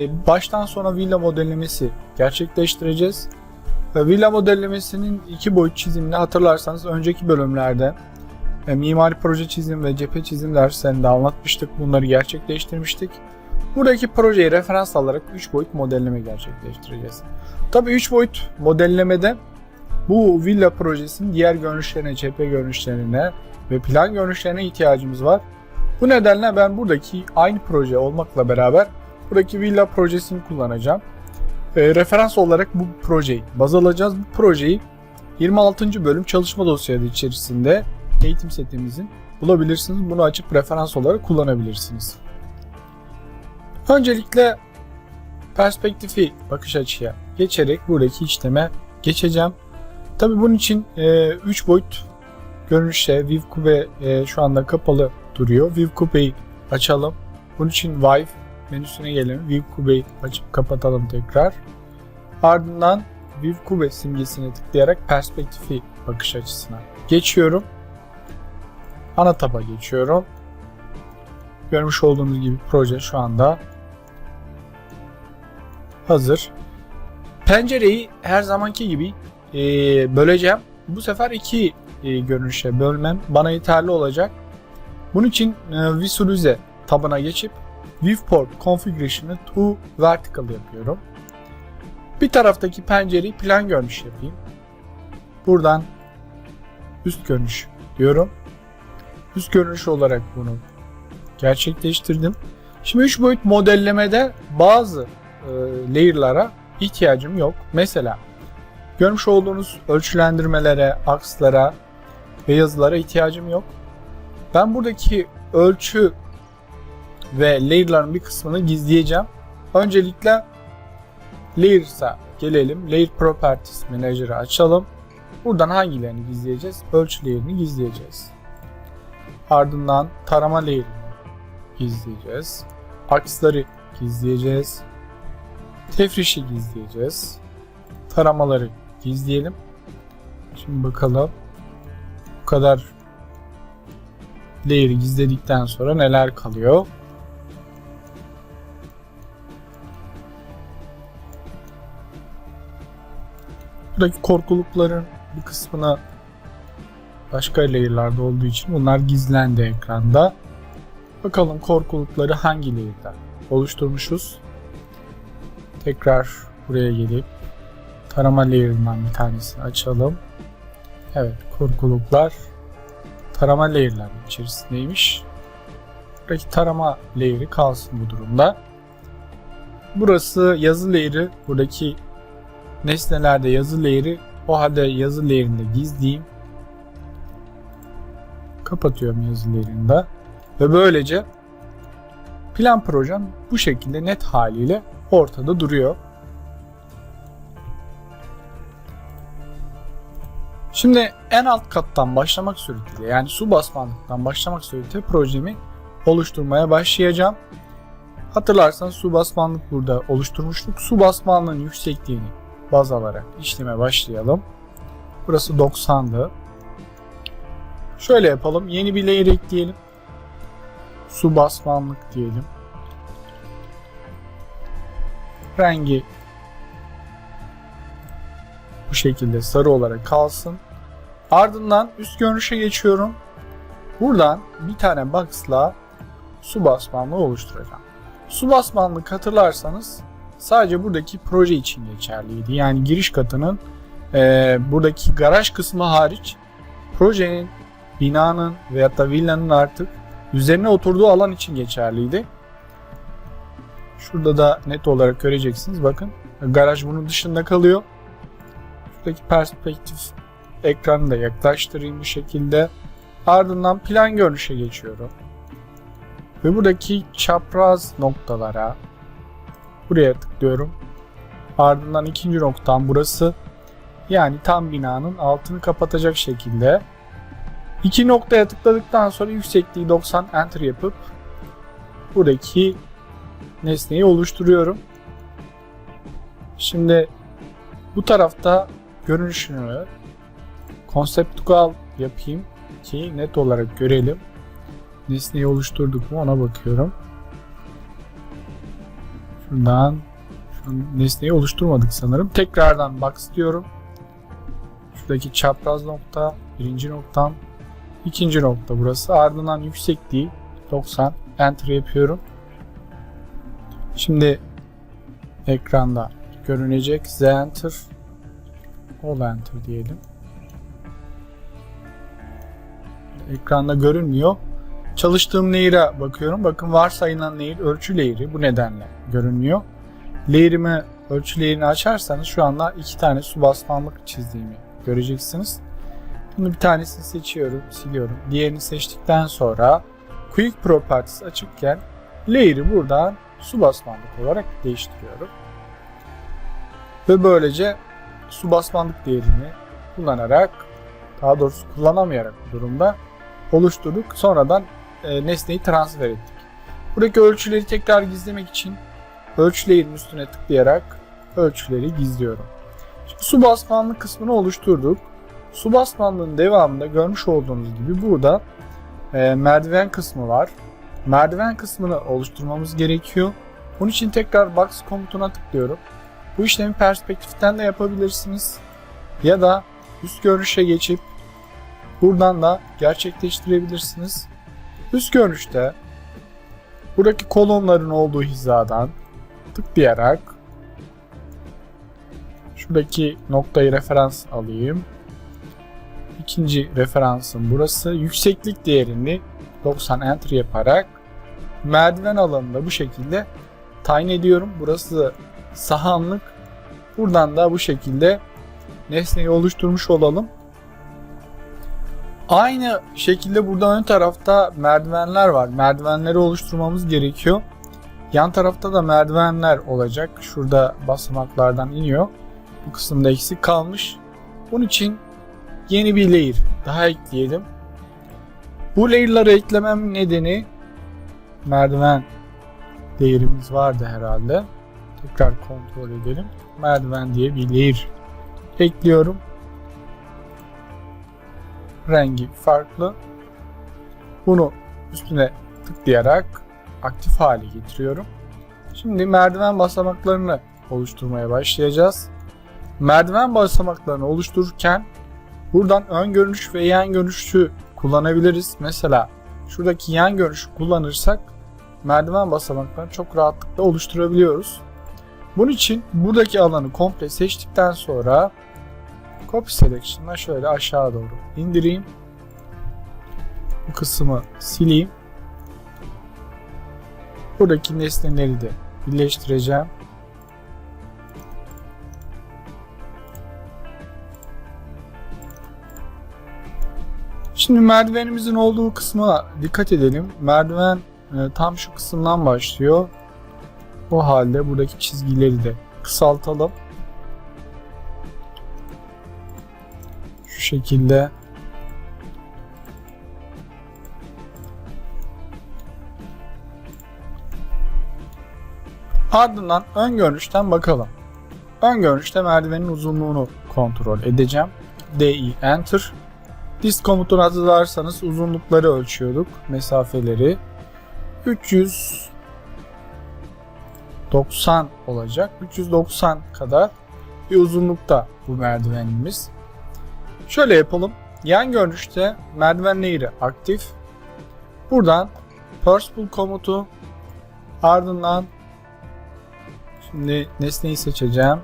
e, baştan sona villa modellemesi gerçekleştireceğiz. Villa modellemesinin iki boyut çizimini hatırlarsanız önceki bölümlerde e, mimari proje çizim ve cephe çizim derslerinde anlatmıştık. Bunları gerçekleştirmiştik. Buradaki projeyi referans alarak 3 boyut modelleme gerçekleştireceğiz. Tabii 3 boyut modellemede bu villa projesinin diğer görünüşlerine, cephe görünüşlerine ve plan görünüşlerine ihtiyacımız var. Bu nedenle ben buradaki aynı proje olmakla beraber buradaki villa projesini kullanacağım. E, referans olarak bu projeyi baz alacağız. Bu projeyi 26. bölüm çalışma dosyaları içerisinde eğitim setimizin bulabilirsiniz. Bunu açıp referans olarak kullanabilirsiniz. Öncelikle perspektifi bakış açıya geçerek buradaki işleme geçeceğim. Tabi bunun için 3 boyut görünüşte ViewCube e, şu anda kapalı duruyor. ViewCube'yi açalım. Bunun için Vive menüsüne gelelim. ViewCube'yi açıp kapatalım tekrar. Ardından ViewCube simgesine tıklayarak perspektifi bakış açısına geçiyorum. Ana taba geçiyorum. Görmüş olduğunuz gibi proje şu anda hazır. Pencereyi her zamanki gibi e, böleceğim. Bu sefer iki e, görünüşe bölmem bana yeterli olacak. Bunun için e, Visualize tabına geçip Viewport Configuration'ı to Vertical yapıyorum. Bir taraftaki pencereyi plan görünüş yapayım. Buradan üst görünüş diyorum. Üst görünüş olarak bunu gerçekleştirdim. Şimdi 3 boyut modellemede bazı e, layer'lara ihtiyacım yok. Mesela görmüş olduğunuz ölçülendirmelere, akslara ve yazılara ihtiyacım yok. Ben buradaki ölçü ve layer'ların bir kısmını gizleyeceğim. Öncelikle Layers'a gelelim. Layer Properties Manager'ı açalım. Buradan hangilerini gizleyeceğiz? Ölçü layer'ını gizleyeceğiz. Ardından tarama layer'ını gizleyeceğiz. Aksları gizleyeceğiz. Tefrişi gizleyeceğiz. Taramaları gizleyelim. Şimdi bakalım. Bu kadar layer'ı gizledikten sonra neler kalıyor? Buradaki korkulukların bir kısmına başka layer'larda olduğu için bunlar gizlendi ekranda. Bakalım korkulukları hangi layer'da oluşturmuşuz. Tekrar buraya gelip tarama layer'ından bir tanesini açalım. Evet korkuluklar tarama layer'ların içerisindeymiş. Buradaki tarama layer'ı kalsın bu durumda. Burası yazı layer'ı. Buradaki nesnelerde yazı layer'ı. O halde yazı layer'ını da gizleyeyim. Kapatıyorum yazı layer'ını da. Ve böylece plan projem bu şekilde net haliyle ortada duruyor. Şimdi en alt kattan başlamak suretiyle yani su basmanlıktan başlamak suretiyle projemi oluşturmaya başlayacağım. Hatırlarsanız su basmanlık burada oluşturmuştuk. Su basmanlığın yüksekliğini baz alarak işleme başlayalım. Burası 90'dı. Şöyle yapalım. Yeni bir layer ekleyelim. Su basmanlık diyelim. Rengi bu şekilde sarı olarak kalsın. Ardından üst görünüşe geçiyorum. Buradan bir tane box'la su basmanlığı oluşturacağım. Su basmanlık hatırlarsanız sadece buradaki proje için geçerliydi. Yani giriş katının e, buradaki garaj kısmı hariç projenin, binanın veyahut da villanın artık üzerine oturduğu alan için geçerliydi. Şurada da net olarak göreceksiniz. Bakın garaj bunun dışında kalıyor. Şuradaki perspektif ekranı da yaklaştırayım bu şekilde. Ardından plan görünüşe geçiyorum. Ve buradaki çapraz noktalara buraya tıklıyorum. Ardından ikinci noktam burası. Yani tam binanın altını kapatacak şekilde. İki noktaya tıkladıktan sonra yüksekliği 90 enter yapıp buradaki nesneyi oluşturuyorum. Şimdi bu tarafta görünüşünü konseptual yapayım ki net olarak görelim. Nesneyi oluşturduk mu ona bakıyorum. Şuradan şu nesneyi oluşturmadık sanırım. Tekrardan box diyorum. Şuradaki çapraz nokta, birinci noktam, ikinci nokta burası. Ardından yüksekliği 90. Enter yapıyorum. Şimdi ekranda görünecek. Z enter. All enter diyelim. Ekranda görünmüyor. Çalıştığım layer'a bakıyorum. Bakın varsayılan layer ölçü layer'i bu nedenle görünmüyor. Layer'imi ölçü layer'ini açarsanız şu anda iki tane su basmanlık çizdiğimi göreceksiniz. Bunu bir tanesini seçiyorum, siliyorum. Diğerini seçtikten sonra Quick Properties açıkken layer'ı buradan su basmanlık olarak değiştiriyorum. Ve böylece su basmanlık değerini kullanarak daha doğrusu kullanamayarak bu durumda oluşturduk. Sonradan e, nesneyi transfer ettik. Buradaki ölçüleri tekrar gizlemek için ölçülerin üstüne tıklayarak ölçüleri gizliyorum. Şimdi su basmanlık kısmını oluşturduk. Su basmanlığın devamında görmüş olduğunuz gibi burada e, merdiven kısmı var. Merdiven kısmını oluşturmamız gerekiyor. Bunun için tekrar box komutuna tıklıyorum. Bu işlemi perspektiften de yapabilirsiniz. Ya da üst görünüşe geçip buradan da gerçekleştirebilirsiniz. Üst görünüşte buradaki kolonların olduğu hizadan tıklayarak şuradaki noktayı referans alayım. İkinci referansım burası. Yükseklik değerini 90 enter yaparak merdiven alanında bu şekilde tayin ediyorum. Burası sahanlık. Buradan da bu şekilde nesneyi oluşturmuş olalım. Aynı şekilde burada ön tarafta merdivenler var. Merdivenleri oluşturmamız gerekiyor. Yan tarafta da merdivenler olacak. Şurada basamaklardan iniyor. Bu kısımda eksik kalmış. Bunun için yeni bir layer daha ekleyelim. Bu layer'ları eklemem nedeni merdiven layer'imiz vardı herhalde. Tekrar kontrol edelim. Merdiven diye bir layer ekliyorum. Rengi farklı. Bunu üstüne tıklayarak aktif hale getiriyorum. Şimdi merdiven basamaklarını oluşturmaya başlayacağız. Merdiven basamaklarını oluştururken buradan ön görünüş ve yan görünüşü kullanabiliriz. Mesela şuradaki yan görünüşü kullanırsak merdiven basamaklarını çok rahatlıkla oluşturabiliyoruz. Bunun için buradaki alanı komple seçtikten sonra Copy Selection'la şöyle aşağı doğru indireyim. Bu kısmı sileyim. Buradaki nesneleri de birleştireceğim. Şimdi merdivenimizin olduğu kısma dikkat edelim. Merdiven e, tam şu kısımdan başlıyor. O halde buradaki çizgileri de kısaltalım. Şekilde. Ardından ön görünüşten bakalım. Ön görünüşte merdivenin uzunluğunu kontrol edeceğim. DI Enter. Disk komutunu hatırlarsanız uzunlukları ölçüyorduk. Mesafeleri. 390 olacak. 390 kadar bir uzunlukta bu merdivenimiz. Şöyle yapalım. Yan görünüşte merdiven layer'ı aktif. Buradan Pursple komutu ardından şimdi nesneyi seçeceğim.